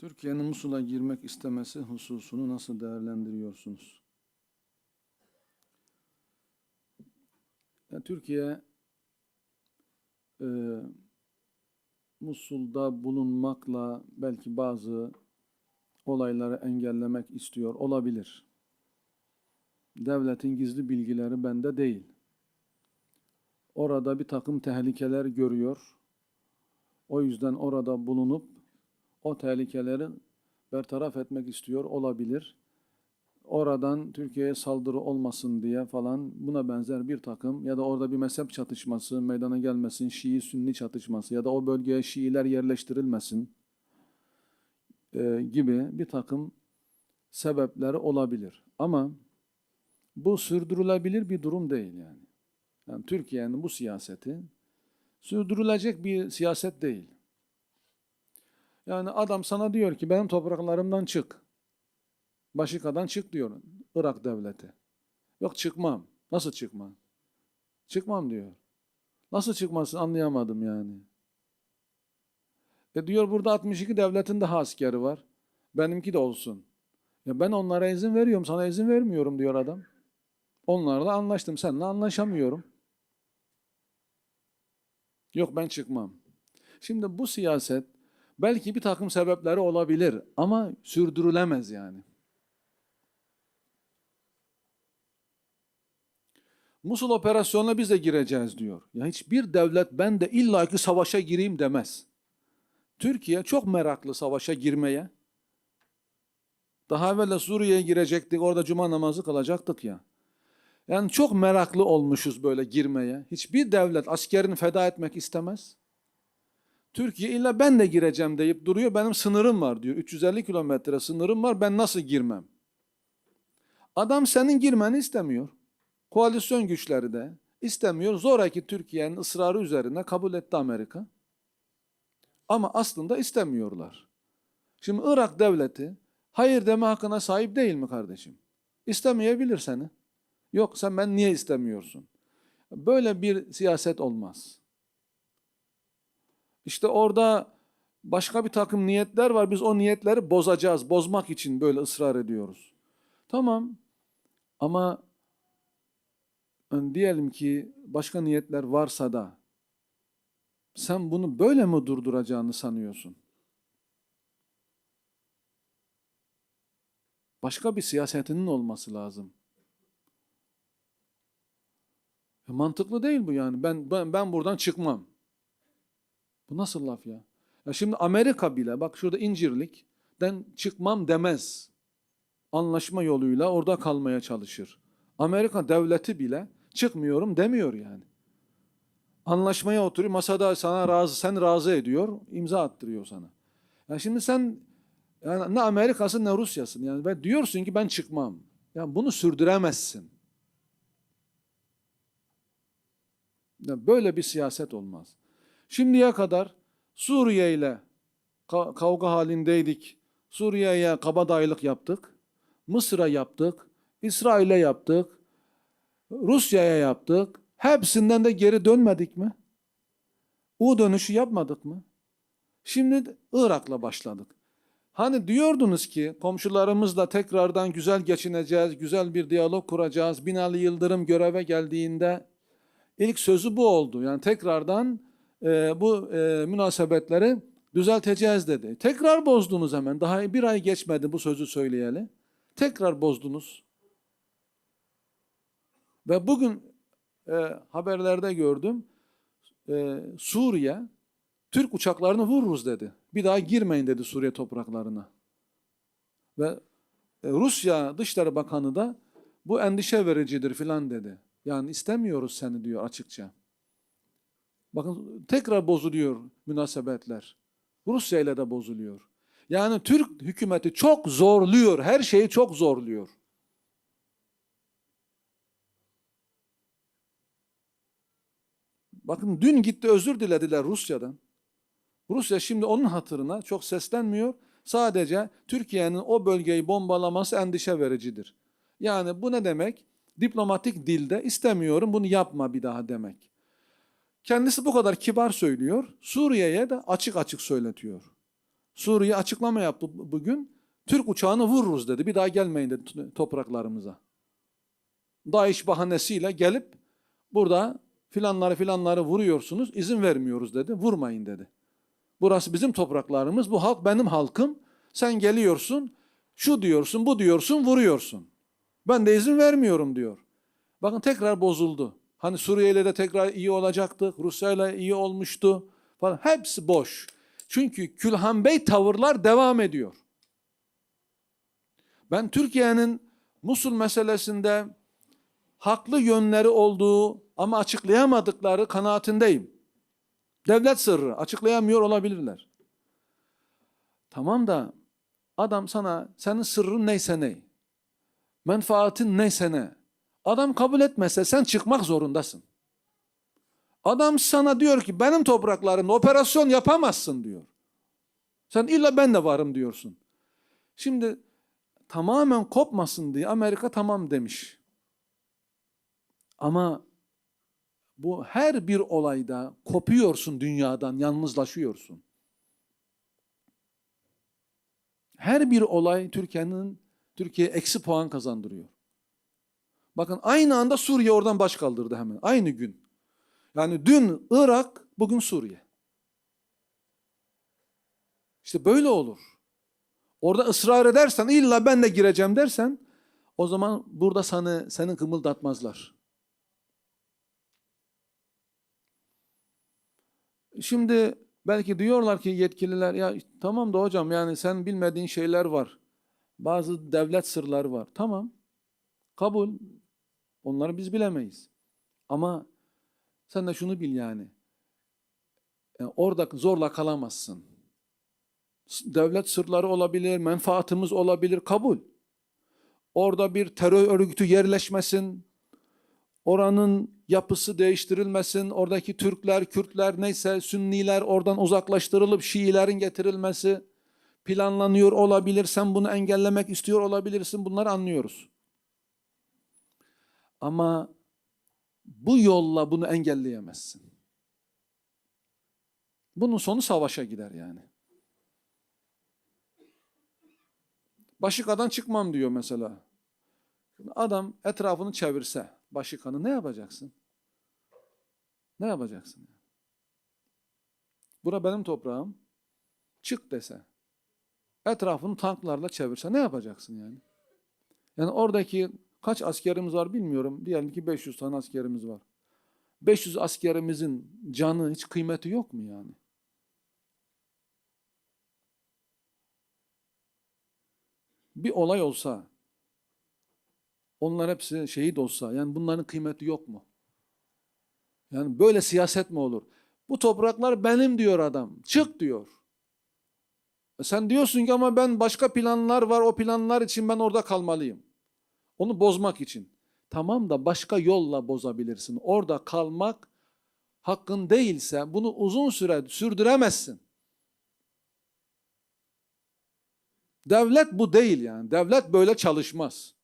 Türkiye'nin Musul'a girmek istemesi hususunu nasıl değerlendiriyorsunuz? Ya Türkiye e, Musul'da bulunmakla belki bazı olayları engellemek istiyor olabilir. Devletin gizli bilgileri bende değil. Orada bir takım tehlikeler görüyor. O yüzden orada bulunup o tehlikeleri bertaraf etmek istiyor olabilir. Oradan Türkiye'ye saldırı olmasın diye falan buna benzer bir takım ya da orada bir mezhep çatışması meydana gelmesin, Şii-Sünni çatışması ya da o bölgeye Şiiler yerleştirilmesin e, gibi bir takım sebepleri olabilir. Ama bu sürdürülebilir bir durum değil yani. Yani Türkiye'nin bu siyaseti sürdürülecek bir siyaset değil. Yani adam sana diyor ki benim topraklarımdan çık. Başika'dan çık diyor Irak devleti. Yok çıkmam. Nasıl çıkmam? Çıkmam diyor. Nasıl çıkmasın anlayamadım yani. E diyor burada 62 devletin daha askeri var. Benimki de olsun. Ya ben onlara izin veriyorum, sana izin vermiyorum diyor adam. Onlarla anlaştım, seninle anlaşamıyorum. Yok ben çıkmam. Şimdi bu siyaset belki bir takım sebepleri olabilir ama sürdürülemez yani. Musul operasyonuna biz de gireceğiz diyor. Ya hiçbir devlet ben de illaki savaşa gireyim demez. Türkiye çok meraklı savaşa girmeye. Daha evvel Suriye'ye girecektik, orada cuma namazı kılacaktık ya. Yani çok meraklı olmuşuz böyle girmeye. Hiçbir devlet askerini feda etmek istemez. Türkiye illa ben de gireceğim deyip duruyor. Benim sınırım var diyor. 350 kilometre sınırım var. Ben nasıl girmem? Adam senin girmeni istemiyor. Koalisyon güçleri de istemiyor. Zoraki Türkiye'nin ısrarı üzerine kabul etti Amerika. Ama aslında istemiyorlar. Şimdi Irak devleti hayır deme hakkına sahip değil mi kardeşim? İstemeyebilir seni. Yok sen ben niye istemiyorsun? Böyle bir siyaset olmaz. İşte orada başka bir takım niyetler var. Biz o niyetleri bozacağız. Bozmak için böyle ısrar ediyoruz. Tamam. Ama yani diyelim ki başka niyetler varsa da sen bunu böyle mi durduracağını sanıyorsun? Başka bir siyasetinin olması lazım. E, mantıklı değil bu yani. Ben, ben ben buradan çıkmam. Bu nasıl laf ya? Ya şimdi Amerika bile bak şurada incirlikten çıkmam demez. Anlaşma yoluyla orada kalmaya çalışır. Amerika devleti bile çıkmıyorum demiyor yani. Anlaşmaya oturuyor, masada sana razı, sen razı ediyor, imza attırıyor sana. Yani şimdi sen yani ne Amerika'sın ne Rusya'sın. Yani ben diyorsun ki ben çıkmam. Yani bunu sürdüremezsin. Yani böyle bir siyaset olmaz. Şimdiye kadar Suriye ile ka- kavga halindeydik. Suriye'ye kabadayılık yaptık. Mısır'a yaptık. İsrail'e yaptık. Rusya'ya yaptık. Hepsinden de geri dönmedik mi? U dönüşü yapmadık mı? Şimdi Irak'la başladık. Hani diyordunuz ki komşularımızla tekrardan güzel geçineceğiz, güzel bir diyalog kuracağız. Binali Yıldırım göreve geldiğinde ilk sözü bu oldu. Yani tekrardan e, bu e, münasebetleri düzelteceğiz dedi. Tekrar bozdunuz hemen. Daha bir ay geçmedi bu sözü söyleyeli. Tekrar bozdunuz. Ve bugün e, haberlerde gördüm. E, Suriye Türk uçaklarını vururuz dedi. Bir daha girmeyin dedi Suriye topraklarına. Ve e, Rusya Dışişleri Bakanı da bu endişe vericidir filan dedi. Yani istemiyoruz seni diyor açıkça. Bakın tekrar bozuluyor münasebetler. Rusya ile de bozuluyor. Yani Türk hükümeti çok zorluyor. Her şeyi çok zorluyor. Bakın dün gitti özür dilediler Rusya'dan. Rusya şimdi onun hatırına çok seslenmiyor. Sadece Türkiye'nin o bölgeyi bombalaması endişe vericidir. Yani bu ne demek? Diplomatik dilde istemiyorum bunu yapma bir daha demek. Kendisi bu kadar kibar söylüyor. Suriye'ye de açık açık söyletiyor. Suriye açıklama yaptı bu- bugün. Türk uçağını vururuz dedi. Bir daha gelmeyin dedi topraklarımıza. DAEŞ bahanesiyle gelip burada filanları filanları vuruyorsunuz. izin vermiyoruz dedi. Vurmayın dedi. Burası bizim topraklarımız. Bu halk benim halkım. Sen geliyorsun, şu diyorsun, bu diyorsun, vuruyorsun. Ben de izin vermiyorum diyor. Bakın tekrar bozuldu. Hani Suriye ile de tekrar iyi olacaktık. Rusya ile iyi olmuştu. Falan. Hepsi boş. Çünkü Külhan Bey tavırlar devam ediyor. Ben Türkiye'nin Musul meselesinde haklı yönleri olduğu ama açıklayamadıkları kanaatindeyim. Devlet sırrı açıklayamıyor olabilirler. Tamam da adam sana senin sırrın neyse ne, menfaatin neyse ne, adam kabul etmezse sen çıkmak zorundasın. Adam sana diyor ki benim topraklarımda operasyon yapamazsın diyor. Sen illa ben de varım diyorsun. Şimdi tamamen kopmasın diye Amerika tamam demiş. Ama bu her bir olayda kopuyorsun dünyadan, yalnızlaşıyorsun. Her bir olay Türkiye'nin Türkiye eksi puan kazandırıyor. Bakın aynı anda Suriye oradan baş kaldırdı hemen. Aynı gün. Yani dün Irak, bugün Suriye. İşte böyle olur. Orada ısrar edersen, illa ben de gireceğim dersen, o zaman burada seni, seni kımıldatmazlar. Şimdi belki diyorlar ki yetkililer ya tamam da hocam yani sen bilmediğin şeyler var. Bazı devlet sırları var. Tamam. Kabul. Onları biz bilemeyiz. Ama sen de şunu bil yani. Yani orada zorla kalamazsın. Devlet sırları olabilir, menfaatimiz olabilir, kabul. Orada bir terör örgütü yerleşmesin, oranın yapısı değiştirilmesin, oradaki Türkler, Kürtler neyse Sünniler oradan uzaklaştırılıp Şiilerin getirilmesi planlanıyor olabilir. Sen bunu engellemek istiyor olabilirsin. Bunları anlıyoruz. Ama bu yolla bunu engelleyemezsin. Bunun sonu savaşa gider yani. Başıkadan çıkmam diyor mesela. Adam etrafını çevirse başıkanı ne yapacaksın? Ne yapacaksın? Bura benim toprağım. Çık dese. Etrafını tanklarla çevirse ne yapacaksın yani? Yani oradaki kaç askerimiz var bilmiyorum. Diyelim ki 500 tane askerimiz var. 500 askerimizin canı hiç kıymeti yok mu yani? Bir olay olsa, onlar hepsi şehit olsa, yani bunların kıymeti yok mu? Yani böyle siyaset mi olur? Bu topraklar benim diyor adam. Çık diyor. E sen diyorsun ki ama ben başka planlar var, o planlar için ben orada kalmalıyım. Onu bozmak için. Tamam da başka yolla bozabilirsin. Orada kalmak hakkın değilse bunu uzun süre sürdüremezsin. Devlet bu değil yani. Devlet böyle çalışmaz.